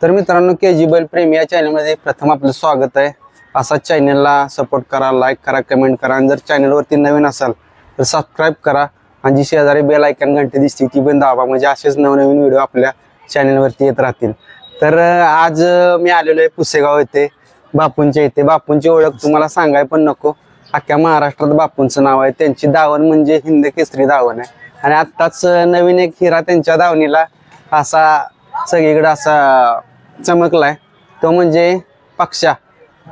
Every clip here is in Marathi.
तर मित्रांनो के जी बैल प्रेमी या चॅनलमध्ये प्रथम आपलं स्वागत आहे. असा चॅनलला सपोर्ट करा लाईक करा कमेंट करा. आणि जर चॅनलवरती नवीन असाल तर सबस्क्राईब करा. आणि जी शेजारी बेल ऐकन घंटे दिसते ती पण दाबा. म्हणजे असेच नवनवीन व्हिडिओ आपल्या चॅनलवरती येत राहतील. तर आज मी आलेलो आहे पुसेगाव येथे बापूंच्या इथे. बापूंची ओळख तुम्हाला सांगाय पण नको. अख्ख्या महाराष्ट्रात बापूंचं नाव आहे. त्यांची दावण म्हणजे हिंद केसरी दावण आहे. आणि आत्ताच नवीन एक हिरा त्यांच्या दावणीला असा सगळीकडे असा चमकलाय तो म्हणजे पक्षा.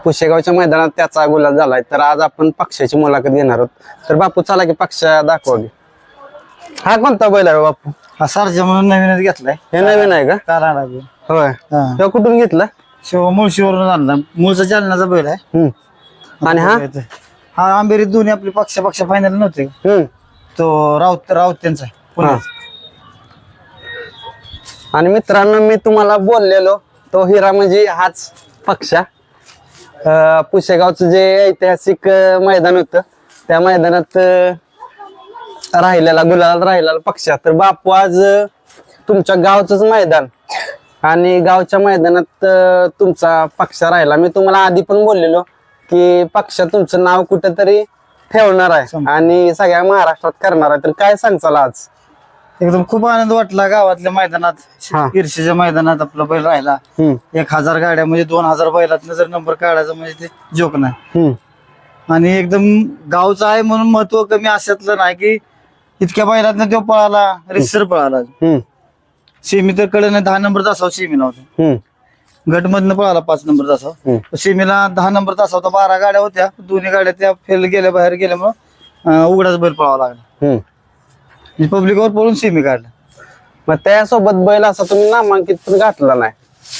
पुशेगावच्या मैदानात त्याचा गुलाल झालाय. तर आज आपण पक्षाची मुलाखत घेणार आहोत. तर बापू चला की पक्षा दाखवा की. हा कोणता बैल आहे बापू? हा सारजा म्हणून नवीनच घेतलाय. हे नवीन आहे का? होय. तो कुठून घेतला? शिव मुळशीवरून आणला. मूळचा जालनाचा बैल आहे. हम्म. आणि हा? हा आंबेरी दोन्ही आपले पक्ष पक्ष फायनल नव्हते. हम्म. तो राऊत राऊत त्यांचा आहे, पुण्याचा. आणि मित्रांनो मी तुम्हाला बोललेलो तो हिरा म्हणजे हाच पक्षा. पुशेगावचं जे ऐतिहासिक मैदान होतं त्या मैदानात राहिलेला गुलाल राहिलेला पक्षा. तर बापू आज तुमच्या गावचंच मैदान आणि गावच्या मैदानात तुमचा पक्षा राहिला. मी तुम्हाला आधी पण बोललेलो की पक्षा तुमचं नाव कुठेतरी ठेवणार आहे आणि सगळ्या महाराष्ट्रात करणार आहे. तर काय सांगचाल आज? एकदम खूप आनंद वाटला गावातल्या मैदानात. ईर्षेच्या मैदानात आपला बैल राहिला. हम्म. एक हजार गाड्या म्हणजे दोन हजार बैलात जर नंबर काढायचा म्हणजे ते जोक नाही. हम्म. आणि एकदम गावचं आहे म्हणून महत्त्व कमी अशातलं नाही की इतक्या बैलात तो पळाला रिसर पळाला. हम्म. सेमी तर कडे नाही दहा नंबर तासावर सेमी नव्हता. हम्म. गट मधनं पळाला पाच नंबर हम्म. सीमेला दहा नंबर तास होता बारा गाड्या होत्या. दोन्ही गाड्या त्या फेल गेल्या बाहेर गेल्यामुळं अं, उघडाच बैल पळावा लागला. हम्म. पब्लिकवर पळून सेमी काढला मग त्यासोबत बैल असा तुम्ही नामांकित पण घातला नाही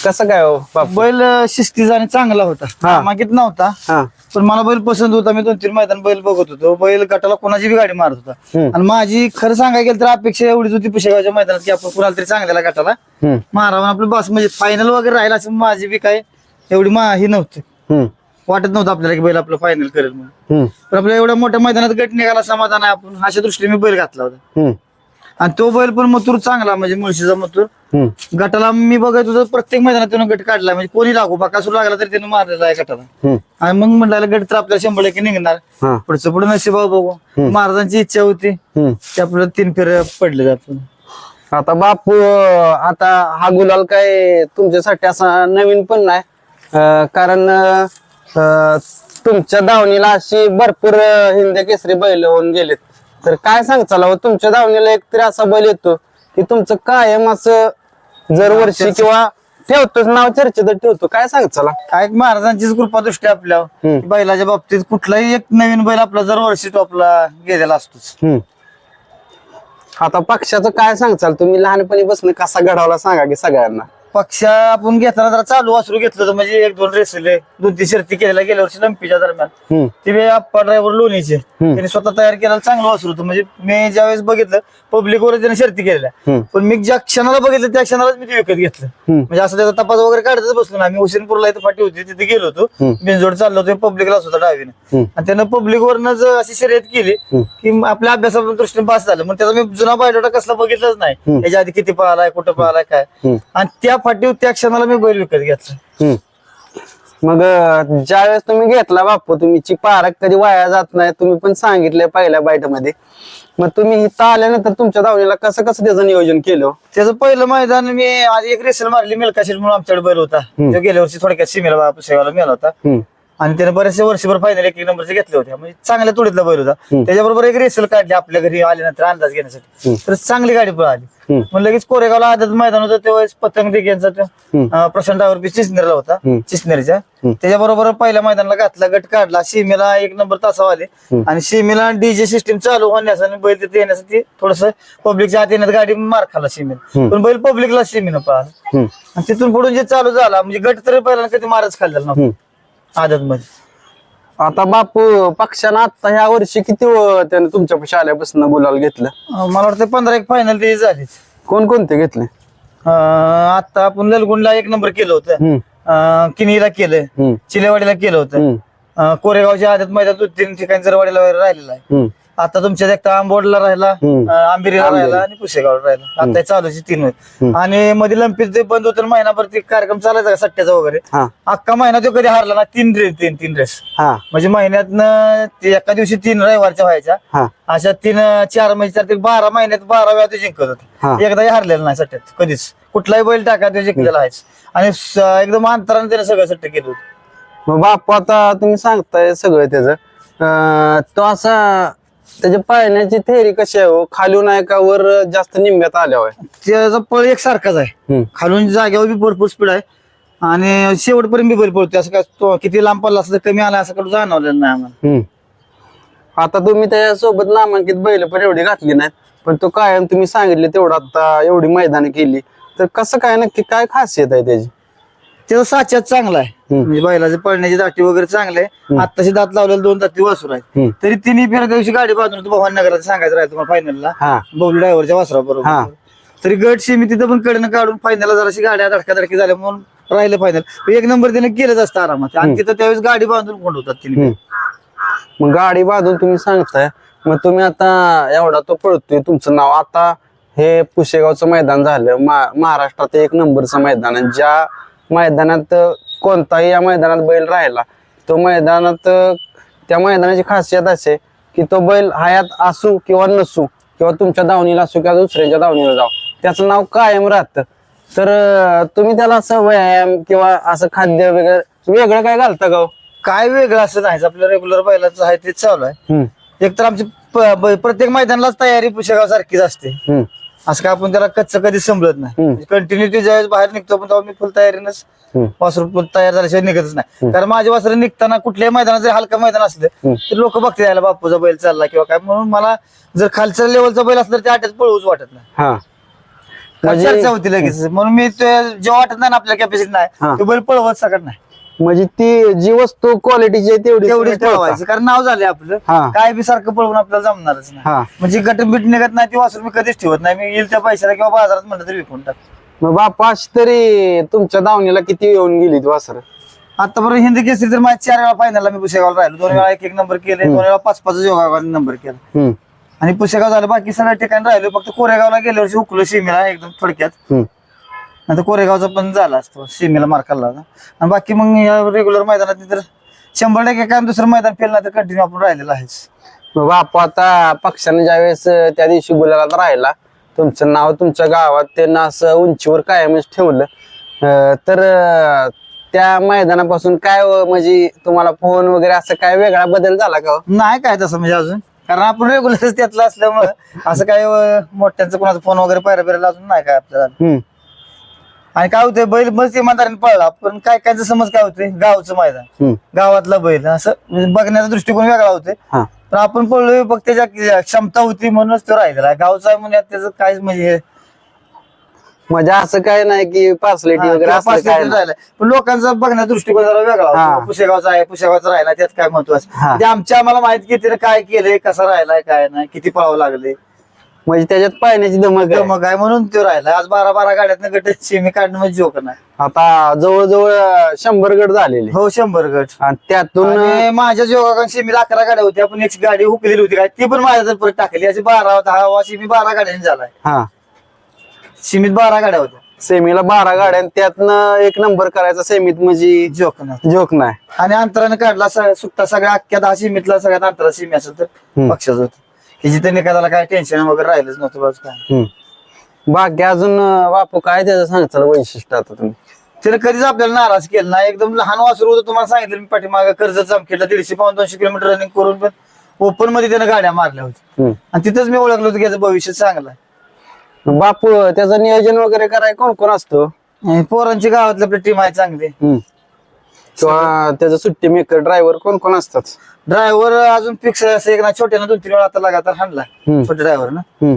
कसं काय हो बापू? बैल अं, शिस्तीचा आणि चांगला होता. मागित नव्हता हा पण मला बैल पसंत होता मी दोन तीन मैदान बैल बघत होतो बैल गटाला कोणाची बी गाडी मारत होता हम्म. आणि माझी खरं सांगायला गेलं तर अपेक्षा एवढीच होती पुशेगावच्या मैदानात की आपण कुणाला तरी चांगल्याला गटाला हम्म. मारावं आणि आपलं बस म्हणजे फायनल वगैरे राहिला असं माझी बी काय एवढी मा ही नव्हती हम्म. वाटत नव्हतं आपल्याला की बैल आपलं फायनल करेल म्हणून हम्म. पण आपल्या एवढ्या मोठ्या मैदानात गट निघाला समाधान आहे आपण अशा दृष्टीने मी बैल घातला होता हम्म. आणि तो बैल पण मथुर चांगला म्हणजे मुळशीचा मथुर हम्म. गटाला मी बघत होतो प्रत्येक मैदानात त्यानं गट काढला म्हणजे कोणी लागू बाकासूर लागला तरी त्यानं मारलेला आहे गटाला हम्म. आणि मग म्हणलं गट तर आपल्याला शंभर टक्के निघणार हा. पुढचं पुढे नशिबाव बघू महाराजांची इच्छा होती हम्म. ते आपल्याला तीन फेर पडले आपण आता बापू आता हा गुलाल काय तुमच्यासाठी असा नवीन पण नाही अं, कारण अं, तुमच्या दावणीला अशी भरपूर अं, हिंद केसरी बैल होऊन गेलेत. तर काय सांगचाल हो तुमच्या दावणीला एक तरी असा बैल येतो की तुमचं कायम असं जर वर्षी किंवा ठेवतोच नाव चर्चेत ठेवतो. काय सांगचाल काय महाराजांचीच कृपा दृष्टी आपल्या हम्म. बैलाच्या बाबतीत कुठलाही एक नवीन बैल आपला जर वर्षी टॉपला गेलेला असतोच. हम्म. आता पक्षाचं काय सांगचाल तुम्ही? लहानपणीपासून कसा घडवला सांगा की सगळ्यांना. पक्षा आपण घेताना जरा चालू वासरू घेतलं होतं. म्हणजे एक दोन रेसले दोन तीन शर्ती केलेल्या गेल्या वर्षी लंपीच्या दरम्यान. ते बी आप्पा ड्रायव्हर लोणीचे. त्यांनी स्वतः तयार केलेलं चांगलं वासरू होतं. म्हणजे मी ज्यावेळेस बघितलं पब्लिक वर त्याने शर्ती केलेल्या. पण मी ज्या क्षणाला बघितलं त्या क्षणालाच मी ते विकत घेतलं. म्हणजे असं त्याचा तपास वगैरे काढतच बसलो ना आम्ही हुसेनपूरला इथं फाटी होती तिथे गेलो होतो. बिनजोड चाललो होतो पब्लिकलाच होता डावीने. आणि त्यानं पब्लिक वरनच अशी शर्यत केली की आपल्या अभ्यासाच्या दृष्टीने पास झालं. मग त्याचा मी जुना बायोडाटा कसला बघितलंच नाही. याच्या आधी किती पळालाय कुठं पळालाय काय. आणि त्या फाटीवर त्या क्षणाला मी बैल विकत घेतला. हम्म. मग अं, ज्यावेळेस तुम्ही घेतला बापू तुमची पारख कधी वाया जात नाही तुम्ही पण सांगितलंय पहिल्या बाईटमध्ये मग तुम्ही इथं आल्यानंतर तुमच्या धावणीला कसं कसं त्याचं नियोजन केलं त्याचं पहिलं मैदान मी आधी एक रेसल मारली मिल्का शेट म्हणून आमच्याकडे बैल होता. तो गेल्या वर्षी थोडक्यात सीमेला बापू सेवाला मिळाला होता. हम्म. आणि त्याने बरेचसे वर्षभर फायनल एक एक नंबरचे घेतले होते. म्हणजे चांगल्या तुडीतला बैल होता. त्याच्याबरोबर एक रेसल काढली आपल्या घरी आल्यानंतर अंदाज घेण्यासाठी. तर चांगली गाडी पळाली. मग लगेच कोरेगावला आदत मैदान होतं तेव्हा पतंग दिग यांचा तो अं, प्रशांत डावर चिसनेरला होता. चिसनेरच्या. त्याच्याबरोबर पहिल्या मैदानाला घातला गट काढला. सीमेला एक नंबर तासावा आले आणि सीमेला डीजे सिस्टीम चालू होण्यासाठी आणि बैल तिथे येण्यासाठी थोडस पब्लिकच्या आत येण्यात गाडी मार खाला सीमेला पण बैल पब्लिकला सीमेनं पळाला. आणि तिथून पुढून जे चालू झाला म्हणजे गट तरी पहिल्यांदा कधी मारच खाल्लेला नव्हता. आदत मध्ये आता बापू पक्षानं आता ह्या वर्षी किती व- त्यानं तुमच्या शाळेपासून गुलाल घेतलं मला वाटतं पंधरा एक फायनल ते झाले कोणकोणते घेतले आता आपण ललगुंडला एक नंबर केलं होतं हम्म. अं, किनीला केलं हम्म. चिलेवाडीला केलं होतं हम्म. अं, कोरेगावच्या आदत मैदान दोन तीन ठिकाणी जरवाडीला वगैरे राहिलेला आहे हम्म. आता तुमच्या एकटा आंबोडला राहिला हम्म. अं, आंबिरीला राहिला आणि पुसेगावला राहिला. आता हे चालूचे तीन आणि मध्ये लंपीत ते बंद होतं महिनाभर ते कार्यक्रम चालायचा का सट्ट्याचा वगैरे? हा. अख्खा महिना तो कधी हारला ना तीन रेस तीन तीन रेस हा. म्हणजे महिन्यातनं ते एका दिवशी तीन रविवारच्या व्हायच्या. हा. अशा तीन चार म्हणजे चार ते बारा महिन्यात बारा वेळा ते जिंकत हा. होते एकदाही हारलेला नाही सट्ट्यात कधीच. कुठलाही बैल टाका ते जिंकलेला आहेच. आणि स- एकदम अंतराने त्याने सगळं सट्ट केलं होतं. मग बापू आता तुम्ही सांगताय सगळं त्याचं. अं, तो असा त्याच्या पाळण्याची थेरी कशी आहे हो? खालून आहे का वर जास्त निम्म्यात आल्यावर आहे? त्याचा पळ एक सारखाच आहे. खालून जागेवर बी भरपूर स्पीड आहे. आणि शेवटपर्यंत बी पळतो असं काय तो किती लांब पडला असं कमी आला असं कडून जाणवलेलं नाही आम्हाला. हम्म. आता तुम्ही त्याच्यासोबत नामांकित बैल पण एवढी घातली नाहीत. पण तो कायम तुम्ही सांगितले तेवढं आता एवढी मैदानं केली. तर कसं काय नक्की काय खासियत आहे त्याची? त्याचा साच्यात चांगला आहे. म्हणजे बैलाचे पळण्याची दाटी वगैरे चांगले आत्ताशी दात लावलेले दोन दाती वासूर आहेत. हम्म. तरी तिन्ही त्या दिवशी गाडी बांधून भवानी नगरात सांगायचं राहिलं तुम्हाला फायनलला हा. बबलू ड्रायव्हरच्या वासरा हा. बरोबर तरी गट मी तिथं पण कडनं काढून फायनलला जराशी गाड्या धडका धडकी झाल्या म्हणून राहिलं फायनल एक नंबर त्याने केलंच असतं आरामात. आणि तिथं त्यावेळेस गाडी बांधून कोण होतात तिने हम्म. मग गाडी बांधून तुम्ही सांगताय. मग तुम्ही आता एवढा तो पळतोय. तुमचं नाव आता हे पुशेगावचं मैदान झालं. मा- महाराष्ट्रात एक नंबरचं मैदान आहे. ज्या मैदानात कोणताही या मैदानात बैल राहिला तो मैदानात त्या मैदानाची खासियत असे की तो बैल हयात असू किंवा नसू किंवा तुमच्या दावणीला असू किंवा दुसऱ्यांच्या दावणीला जाऊ त्याचं नाव कायम राहतं. तर तुम्ही त्याला असं व्यायाम किंवा असं खाद्य वगैरे वेगळं काय घालता का हो? काय वेगळं असं नाही आपलं रेग्युलर बैलाचं आहे तेच चालू आहे. एक तर आमची प्रत्येक मैदानालाच तयारी पुशेगाव सारखीच असते असं काय आपण त्याला कच्च कधी संभलत नाही. हम्म. कंटिन्यू ज्यावेळेस बाहेर निघतो पण तेव्हा मी फुल तयारीनंच. वासरू फुल तयार झाल्याशिवाय निघतच नाही. कारण माझे वासरे निघताना कुठल्याही मैदानात जर हलका मैदान असलं तर लोक बघते यायला बापूचा बैल चालला किंवा काय. म्हणून मला जर खालच्या लेवलचा बैल असला तर त्या आट्यात पळवूच वाटत नाही. कारण म्हणजे- चर्चा होती लगेच. म्हणून मी जेव्हा वाटत नाही ना आपल्या कॅपॅसिटी. नाही ते बैल पळवत सकत नाही. म्हणजे ती जी वस्तू क्वालिटीची आहे तेवढी तेवढीच पळवायची कारण नाव झाले आपलं. हा. काय बी सारखं पळवून आपल्याला जमणारच नाही. म्हणजे गटबीट निघत नाही ती वासरू मी कधीच ठेवत नाही. मी येईल त्या पैशाला किंवा बाजारात म्हणलं तरी विकून टाक मग बापा अशी तरी तुमच्या दावणीला किती येऊन गेली वासर? आतापर्यंत हिंदी केसरी तर माझ्या चार वेळा फायनलला मी पुसेगावला राहिलो. दोन वेळा एक एक नंबर केले दोन वेळा पाच पाच योगा नंबर केला आणि पुसेगाव झालं बाकी सगळ्या ठिकाणी राहिलो. फक्त कोरेगावला गेल्या वर्षी हुकलो सीमेला एकदम थोडक्यात. नंतर कोरेगावचा पण झाला असतो सीमेला मार खाल्ला होता. आणि बाकी मग या रेग्युलर मैदानात तर शंभर टक्के काय दुसरं मैदान फेलणार तर कंटिन्यू आपण राहिलेलं आहेच. बापू आता पक्षाने ज्यावेळेस त्या दिवशी गुलालात राहिला तुमचं नाव तुमच्या गावात त्यांना असं उंचीवर कायमच ठेवलं. अं, तर अं, त्या मैदानापासून काय अं, म्हणजे तुम्हाला फोन वगैरे असं काय वेगळा बदल झाला का हो? नाही काय तसं म्हणजे अजून. कारण आपण रेग्युलरच त्यातलं असल्यामुळं असं काय अं, मोठ्यांचं कोणाचा फोन वगैरे पायऱ्या बिरायला अजून नाही काय आपल्याला. हम्म. आणि काय होतंय बैल मस्त इमानदारीने पळला पण काय काय समज काय होते गावचं मैदान गावातला बैल असं म्हणजे बघण्याचा दृष्टिकोन वेगळा होते पण आपण पळलोय फक्त त्याच्या क्षमता होती म्हणूनच तो राहिलेला. गावचा आहे म्हणून त्याचं काहीच म्हणजे म्हणजे असं काय नाही की पार्सलिटी वगैरे. पण लोकांचा बघण्याचा दृष्टिकोन जरा वेगळा. होता पुसेगावचा आहे पुसेगावचा राहिला त्यात काय महत्वाचं. ते आमच्या आम्हाला माहीत की तिने काय केलंय कसा राहिलाय काय नाही किती पळावं लागले म्हणजे त्याच्यात पाहण्याची धमक आहे. मग काय म्हणून तो राहिला. आज बारा बारा गाड्यात गट सेमी काढणं म्हणजे जोक नाही. आता जवळजवळ अं, शंभर गट झालेले. हो शंभर गट. आणि त्यातून आणि माझ्या जोगाकडून सेमीला अकरा गाड्या होत्या पण एक गाडी हुकलेली होती काय ती पण माझ्या तर परत टाकली. अशी बारा दहा सेमी बारा गाड्यांनी झालाय. हा. सीमित बारा गाड्या होत्या. सेमीला बारा गाड्या आणि त्यातनं एक नंबर करायचा सेमीत म्हणजे जोक नाही. जोक नाही. आणि अंतराने काढला स- सुट्टा सगळ्या अख्ख्या दहा सीमीतला सगळ्यात अंतरा सीमी असेल तर हम्म. पक्षाच होत. की जिथे निकालाला काय टेन्शन वगैरे राहिलंच नव्हतं बस काय. हम्म. बाकी अजून अं, बापू काय त्याचं सांगताल वैशिष्ट्य आता तुम्ही? त्याने कधीच आपल्याला नाराज केलं नाही. एकदम लहान वासरू होतं तुम्हाला सांगितलं मी पाठीमागे कर्ज चमकेला दीडशे पाऊन दोनशे किलोमीटर रनिंग करून पण ओपनमध्ये त्याने गाड्या मारल्या होत्या. आणि तिथंच मी ओळखलं होतं की याचं भविष्य चांगलं आहे. बापू त्याचं नियोजन वगैरे कराय कोण कोण असतो? आणि पोरांची गावातली आपली टीम आहे चांगली. हम्म. किंवा त्याचं सुट्टी मेकर ड्रायव्हर कोण कोण असतात ड्रायव्हर अजून फिक्स असं एक ना छोट्यानं दोन तीन वेळा आता लगातार हाणला हम्म. छोट्या ड्रायव्हर ना हम्म.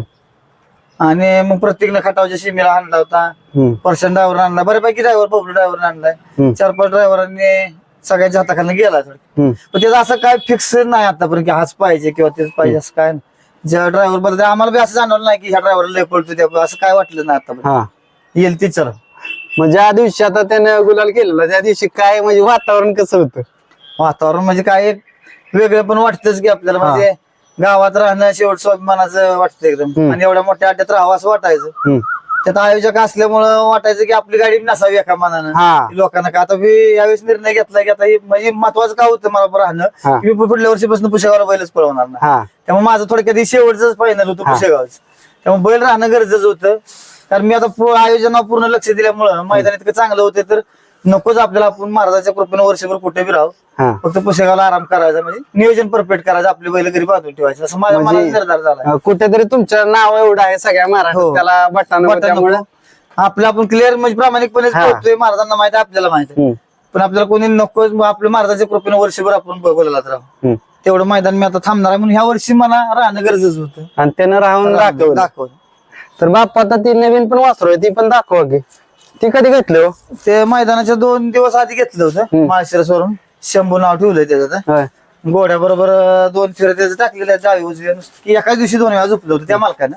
आणि मग प्रत्येक खटावच्या सीमेला हाणला होता हम्म. पर्सन ड्रायव्हर आणला बऱ्यापैकी ड्रायव्हर बबलू ड्रायव्हर आणलाय. चार पाच ड्रायव्हरांनी सगळ्यांच्या हाताखाली गेला थोडं हम्म. पण त्याचं असं काय फिक्स नाही आतापर्यंत की हाच पाहिजे किंवा तेच पाहिजे असं काय नाही. ज्या ड्रायव्हरबद्दल आम्हाला बी असं जाणवलं नाही की ह्या ड्रायव्हरला लय पळतो त्या असं काय वाटलं नाही आतापर्यंत हा येईल तीच चला मग ज्या दिवशी आता त्यानं गुलाल केलेला त्या दिवशी काय म्हणजे वातावरण कसं होतं? वातावरण म्हणजे काय एक वेगळं पण वाटतच की आपल्याला. म्हणजे गावात राहणं शेवट स्वाभिमानाचं वाटतं एकदम. आणि एवढ्या मोठ्या अड्ड्यात राहावं असं वाटायचं. हम्म. त्यात आयोजक असल्यामुळं वाटायचं की आपली गाडी नसावी एका मानानं. हा. लोकांना का? आता मी यावेळेस निर्णय घेतला की आता हे म्हणजे महत्वाचं का होतं मला हा. राहणं? की मी पुढल्या वर्षीपासून पुशेगावला बैलच पळवणार ना हा. त्यामुळे माझं थोडक्यात हे शेवटच फायनल होतं हा. पुशेगावच. त्यामुळे बैल राहणं गरजेचं होतं. कारण मी आता पू- आयोजनावर पूर्ण लक्ष दिल्यामुळं मैदान इतकं चांगलं होतं तर नकोच आपल्याला आपण महाराजाच्या कृपेनं वर्षभर कुठे बी राहू. हा. फक्त पुशेगावला आराम करायचा म्हणजे नियोजन परफेक्ट करायचं आपली बैल घरी बांधून ठेवायचं. असं माझ्या म्हणजे- मनात निर्धार झाला अं, कुठेतरी तुमचं नाव एवढं आहे सगळ्या महाराष्ट्रात हो. त्याला त्यामुळे. नको. आपलं आपण क्लिअर म्हणजे प्रामाणिकपणेच हा. बोलतोय महाराजांना माहिती आहे आपल्याला माहिती आहे. हम्म, पण आपल्याला कोणी नको आपल्या महाराजाच्या कृपेनं वर्षभर आपण बोलायला राहू. हम्म. तेवढं मैदान मी आता थांबणार आहे म्हणून ह्या वर्षी मला राहणं गरजेचं होतं. आणि त्यानं राहून दाखवलं. दाखव तर बाप्पा आता ती नवीन पण वासरू ती पण दाखवा की. ती कधी घेतली हो? ते मैदानाच्या दोन दिवस आधी घेतलं होतं हम्म. माळशिरसवरून शंभू नाव ठेवलंय त्याचं होय. गोड्या बरोबर दोन फिर त्याचं टाकलेलं डावी उजवी की एकाच दिवशी दोन वेळा झोपलं होतं त्या मालकानं.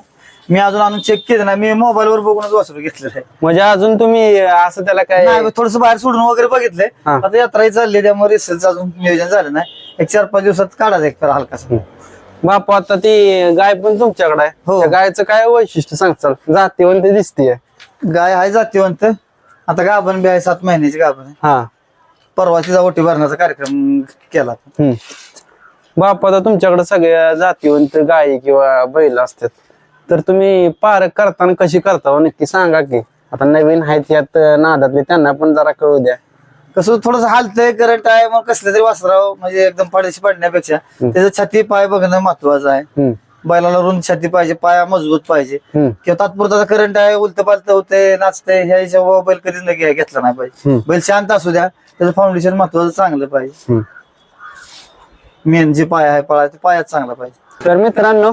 मी अजून आणून चेक केलं ना मी मोबाईल वर बघूनच वासरू घेतलेलं आहे. म्हणजे अजून तुम्ही असं त्याला काय नाही थोडस बाहेर सोडून वगैरे बघितलंय. हा. आता यात्रा चालली त्यामुळे रिसर्च अजून नियोजन झालं नाही. एक चार पाच दिवसात काढायचं एक फेरा हलकासा. बाप्पा आता ती गाय पण तुमच्याकडे आहे. हो. त्या गायचं काय वैशिष्ट्य? सांगचाल जातीवंत दिसतीये. गाय आहे जातीवंत. आता गाभण बी आहे सात महिन्याची गाभण आहे. हा. परवा तिचा ओटी भरण्याचा कार्यक्रम केला. हम्म. बाप्पा आता तुमच्याकडे सगळ्या जातीवंत गायी किंवा बैल असतात. तर तुम्ही पारख करताना कशी करता हो? नक्की सांगा की. आता नवीन आहेत यात नादातले त्यांना पण जरा कळू द्या. कसं थोडस हालतंय करंट आहे मग कसलं तरी वासराव म्हणजे एकदम पडशी पडण्यापेक्षा त्याचं छाती पाय बघणं महत्वाचं आहे. बैलाला रुंद छाती पाहिजे पाया मजबूत पाहिजे. किंवा तात्पुरता करंट आहे उलट पालत होते नाचते ह्या हिशोबावर बैल कधीच नाही घेतला नाही पाहिजे. बैल शांत असू द्या त्याचं फाउंडेशन महत्वाचं चांगलं पाहिजे. मेन जे पाय आहे पळा ते पायात चांगला पाहिजे. तर मित्रांनो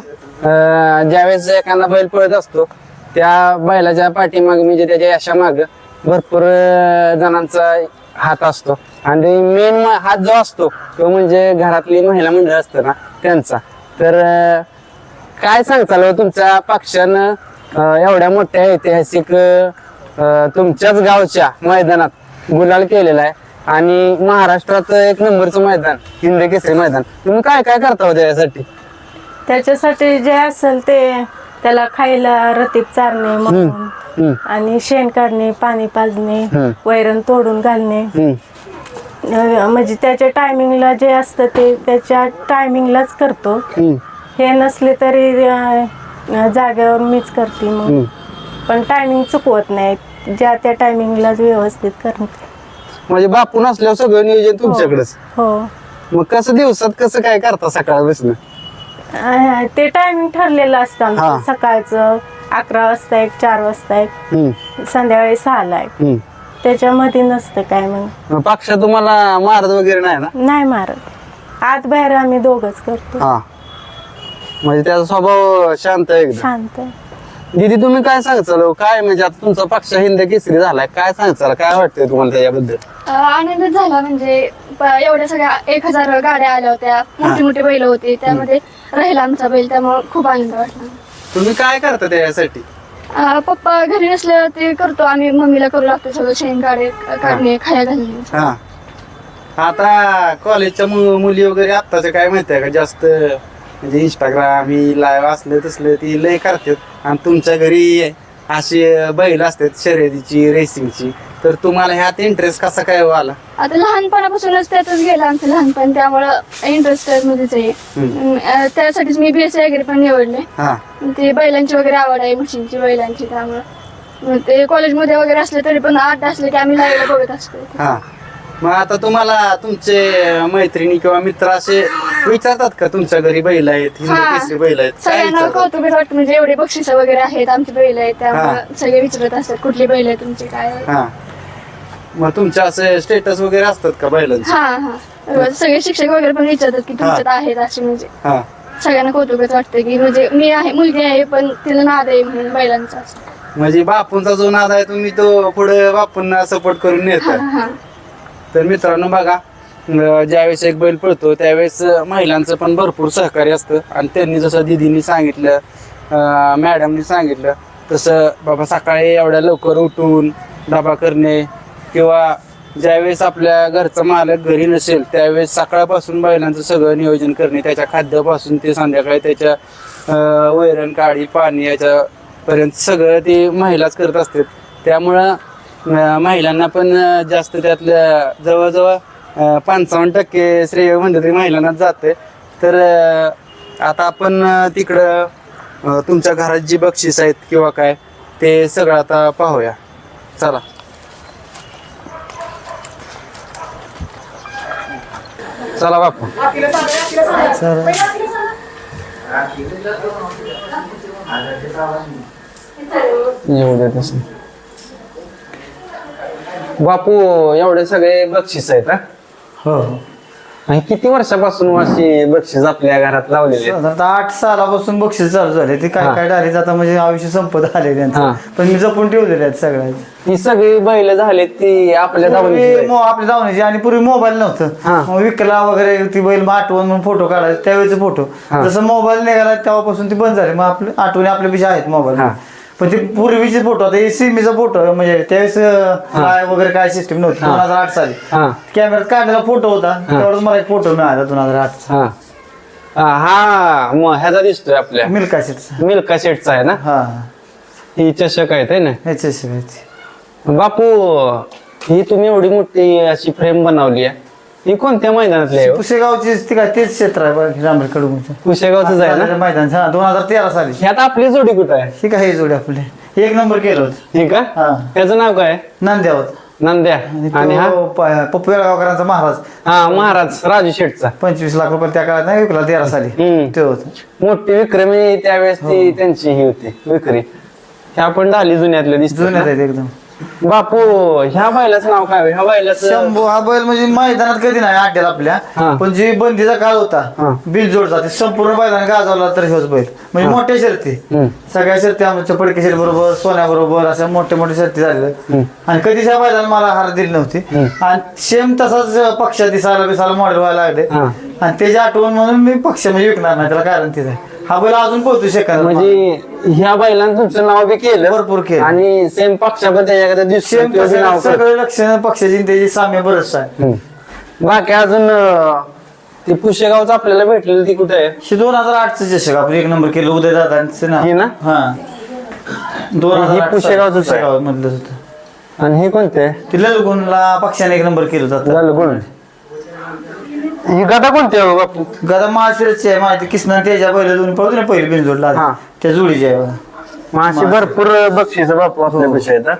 ज्यावेळेस एखादा बैल पळत असतो त्या बैलाच्या पाठीमाग म्हणजे त्याच्या यशामाग भरपूर जणांचा हात असतो. आणि मेन हात जो असतो तो म्हणजे घरातली महिला मंडळ असतं ना त्यांचा. तर काय सांगताल हो तुमच्या पक्षानं? एवढ्या मोठ्या ऐतिहासिक तुमच्याच गावच्या मैदानात गुलाल केलेला आहे. आणि महाराष्ट्रात एक नंबरचं मैदान हिंद केसरी मैदान. तुम्ही काय काय करता हो त्याच्यासाठी? त्याच्यासाठी जे असेल ते त्याला खायला रतीब चारणे म्हणून. आणि शेण काढणे पाणी पाजणे. वैरण तोडून घालणे. अं, म्हणजे त्याच्या टायमिंगला जे असतं ते त्याच्या टायमिंगलाच करतो. हे नसले तरी अं, जागेवर मीच करते मग. पण टायमिंग चुकवत नाही ज्या त्या टायमिंगलाच व्यवस्थित करते. म्हणजे बापून असल्यावर सगळं नियोजन तुमच्याकडेच. हो. मग कसं दिवसात कसं काय करता सकाळपासून? अं, ते टायमिंग ठरलेलं असतं हा. आमचं सकाळचं अकरा वाजता एक चार वाजता एक हम्म, संध्याकाळी सहाला एक. हम्म. त्याच्यामध्ये नसतं काय मग पक्ष तुम्हाला मारत वगैरे नाही ना? नाही मारत. आत बाहेर आम्ही दोघच करतो. हा. म्हणजे त्याचा स्वभाव शांत आहे एकदम. शांत दीदी तुम्ही काय सांगचाल हो? काय म्हणजे आता तुमचा पक्ष हिंद केसरी झालाय. काय सांगचाल काय वाटतंय तुम्हाला त्याच्याबद्दल? अ, आनंद झाला म्हणजे प- एवढ्या सगळ्या एक हजार गाड्या आल्या होत्या. मोठी मोठी बैल होती. त्यामध्ये राहिला आमचा बैल त्यामुळे खूप आनंद वाटला. तुम्ही काय करता त्याच्यासाठी? अ, पप्पा घरी नसल्यावर ते करतो आम्ही मम्मीला करू लागतो सगळं शेण काढे काढणे खाया घालणे. हा. आता कॉलेजच्या मु- मुली वगैरे आत्ताच्या काय माहितीये का? जास्त म्हणजे इंस्टाग्राम ही लाईव्ह असलं तसलं ती लय करतात. आणि तुमच्या घरी अशी बैल असतात शर्यतीची रेसिंगची तर तुम्हाला ह्यात इंटरेस्ट कसा काय हो आला? आता लहानपणापासूनच त्यातच गेलं आमचं लहानपण त्यामुळं इंटरेस्ट मध्येच आहे. अ, त्यासाठीच मी बीएससी वगैरे पण निवडले. हा. ते बैलांची वगैरे आवड आहे म्हशींची बैलांची त्यामुळं. मग ते कॉलेजमध्ये वगैरे असले तरी पण आठ असले की आम्ही लाईव्ह बघत असतो हा. मग आता तुम्हाला तुमचे मैत्रिणी किंवा मित्र असे विचारतात का तुमच्या घरी बैल आहेत हिंदी हा. केसरी बैल आहेत? काय सगळ्यांना विचारतात? कौतुक वाटतं म्हणजे एवढे बक्षीस वगैरे आहेत आमची बैल आहेत त्यामुळे सगळे विचारत असतात कुठली बैल आहे तुमची काय आहे. हा. मग तुमचे असे स्टेटस वगैरे असतात का बैलांचे? हा हा. सगळे शिक्षक वगैरे पण विचारतात की तुमच्यात आहेत असे म्हणजे. हा. सगळ्यांना कौतुकच वाटतं की म्हणजे मी आहे मुलगी आहे पण तिला नाद आहे म्हणून बैलांचा म्हणजे बापूंचा जो नाद आहे तुम्ही तो पुढे बापूंना सपोर्ट करून नेत हा. तर मित्रांनो बघा ज्यावेळेस एक बैल पळतो त्यावेळेस महिलांचं पण भरपूर सहकार्य असतं. आणि त्यांनी जसं दिदींनी सांगितलं मॅडमनी सांगितलं तसं बाबा सकाळी एवढ्या लवकर उठून डबा करणे किंवा ज्यावेळेस आपल्या घरचा मालक घरी नसेल त्यावेळेस सकाळपासून बैलांचं सगळं नियोजन करणे त्याच्या खाद्यापासून ते संध्याकाळी त्याच्या वैरण काळी पाणी याच्यापर्यंत सगळं ते महिलाच करत असतात. त्यामुळं महिलांना पण जास्त त्यातल्या जवळजवळ पंचावन्न टक्के श्रेय म्हणलं तरी महिलांनाच जाते तर आता आपण तिकडं तुमच्या घरात जी बक्षीस आहेत किंवा काय ते सगळं आता पाहूया. चला. चला बापू. येऊ द्या तसं बापू एवढे सगळे बक्षीस आहेत हा आणि किती वर्षापासून अशी बक्षीस आपल्या घरात लावलेली आहेत? साधारणतः आठ सालापासून बक्षीस चालू झाले ते काय. काय डायरेक्ट आता म्हणजे आयुष्य संपत आले हा. पण मी जपून ठेवलेले आहेत सगळ्या ही सगळी बैल झाले ती आपल्या दावणीची पूर्वी बैल. मो- आपल्या धावण्याची आणि पूर्वी मोबाईल हा. नव्हतं मग विकला वगैरे ती बैल मग आठवण म्हणून फोटो काढायचे त्यावेळेचे फोटो हा. जसं मोबाईल निघाला तेव्हापासून ती बंद झाली मग आपले आठवणी आपल्या पिशा आहेत मोबाईल हा. पण ते पूर्वीचे फोटो आता सीमीचा फोटो म्हणजे त्यावेळेस काय वगैरे काय सिस्टम नव्हती दोन हजार आठ साली. हा. कॅमेऱ्यात काढलेला फोटो होता तेवढाच मला एक फोटो मिळाला दोन हजार आठ हा. हा, हा मग ह्याचा दिसतोय आपल्या. मिल्का शेटचा मिल्का शेटचा आहे ना? हा. ही चषक आहेत है ना? ह्याच्याशिवाय बापू ही तुम्ही एवढी मोठी अशी फ्रेम बनवली आहे. ही कोणत्या मैदानातली आहे हो? पुसेगावची ती काय तेच क्षेत्र आहे बघ रामरे कडूनचं कुशेगावच आहे ना? मैदान हा दोन हजार तेरा साली. ह्यात आपली जोडी कुठं आहे? ठीक आहे हे जोडी आपले? एक नंबर केलं होतं. हे का? हा. त्याचं नाव काय? नांद्यावर नंद्या. आणि हा? पप्पू गावकरांचा महाराज. हा महाराज राजू शेठचा. पंचवीस लाख रुपये त्या काळात नाही विकला तेरा साली. हम्म. ते होत. मोठी विक्रमी त्यावेळेस ती त्यांची ही होती विक्री. ह्या पण ढाली जुन्यातल्या दिसतात जुन्यात. आहेत एकदम. बापू ह्या बैलाचं नाव काय ह्या बैलाचं शंभू हा बैल म्हणजे मैदानात कधी नाही अड्ड्याला हा. आपल्या पण जे बंदीचा काळ हा. होता बिलजोडचा ते संपूर्ण मैदान गाजवला तर हेच बैल. म्हणजे मोठ्या शर्ती. हम्म. सगळ्या शर्ती आमच्या पडके शेर बरोबर सोन्या बरोबर अशा मोठ्या मोठ्या शर्ती झालेल्या आणि कधीच ह्या मैदान मला हार दिली नव्हती. आणि सेम तसाच पक्ष दिसायला बिसायला मॉडेल व्हायला लागले. हा. आणि त्याची आठवण म्हणून मी पक्ष म्हणजे विकणार नाही त्याला कारण तिथे हा बैल अजून पोहोचू शकत म्हणजे ह्या बैलांना तुमचं नाव बी केलं. भरपूर केलं. आणि सेम पक्षा पण त्याच्याकडे दिसतो सेम तो बी नाव कर- सगळे लक्षण पक्षाची त्याची साम्य बरंच आहे. बाकी अजून ते पुशेगावचं आपल्याला भेटलेलं ती कुठे आहे? हे दोन हजार आठचं चषक आपण एक नंबर केलं उदय दादांचं ना. हे ना? हा. दोन हे हजार पुशेगावचंच आहे. पुशेगाव मधलं होतं. आणि हे कोणते ते ललगुणला पक्षाने एक नंबर केलं होतं झालं कोण ही गदा कोणती आहे हो बापू गदा माळशिरसची आहे माझी किसना त्याच्या पहिले दोन्ही पाहतो ना पहिले बिनजोडला हा. त्या जुळीची आहे बघा. मग अशी भरपूर बक्षीस बापू आपल्या हो. आहेत हा?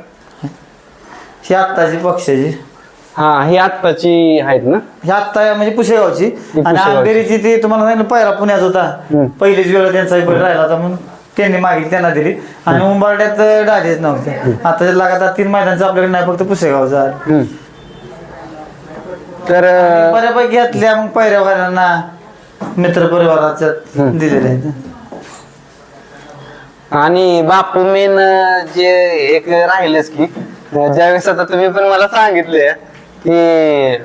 ही आत्ताची पक्षाची हा ही आत्ताची आहेत ना ही आत्ता म्हणजे पुशेगावची आणि पुशेगावची. आंबेरीची ती तुम्हाला सांगितलं पहिला पुण्यात होता पहिलीच वेळ त्यांचा बैल राहिला होता म्हणून त्यांनी मागितली त्यांना दिली आणि उंबरड्यात डाजेच नव्हते आता लगातार तीन मैदानचं आपल्याकडे नाही फक्त पुसेगावचं. हम्म. तर बऱ्यापैकी घेतल्या मग पैऱ्यावाल्यांना मित्र परिवाराच्या दिलेल्या आहेत. आणि बापू मेन जे एक राहिलेच की ज्यावेळेस आता तुम्ही पण मला सांगितले की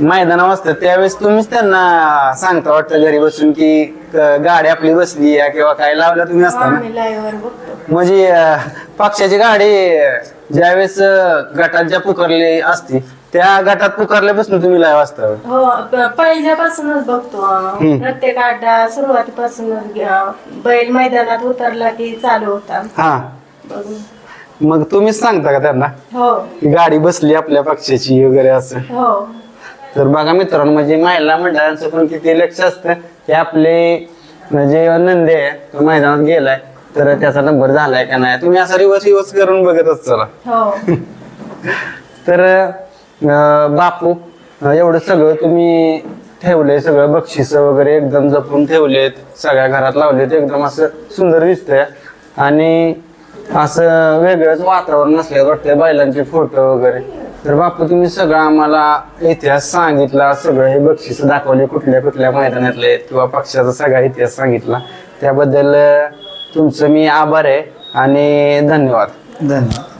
मैदानावर असतात त्यावेळेस तुम्हीच त्यांना सांगता वाटतं घरी बसून की क- गाडी आपली बसली आहे किंवा काय लावलं तुम्ही आम्ही बघतो. म्हणजे अं, पक्षाची गाडी ज्यावेळेस अं, गटात ज्या पुकारली असती त्या गटात पुकारल्यापासून तुम्ही लाईव्ह असता. हो प- पहिल्यापासूनच बघतो. अं, प्रत्येक अड्डा सुरुवातीपासूनच अं, बैल मैदानात उतरला की चालू होता. हा. बघून मग तुम्हीच सांगता का त्यांना? हो. की गाडी बसली आपल्या पक्षाची वगैरे असं. हो. तर बघा मित्रांनो म्हणजे महिला मंडळांचं पण किती लक्ष असतं. की आपले म्हणजे नंदे आहे, तो मैदानात गेलाय. तर त्याचा नंबर झालाय का नाही? तुम्ही असा रिवर्स रिवर्स करून बघतच चला. हो. तर बापू एवढं सगळं तुम्ही ठेवलंय सगळं बक्षिस वगैरे एकदम जपून ठेवलेत सगळ्या घरात लावलेत एकदम असं सुंदर दिसतंय. आणि असं वेगळंच वातावरण असलं वाटतंय बैलांचे फोटो वगैरे. तर बापू तुम्ही सगळं आम्हाला इतिहास सांगितला सगळं हे बक्षीस दाखवले कुठल्या कुठल्या मैदानातले आहेत किंवा पक्षाचा सगळा इतिहास सांगितला. त्याबद्दल तुमचं मी आभार आहे आणि धन्यवाद. धन्यवाद.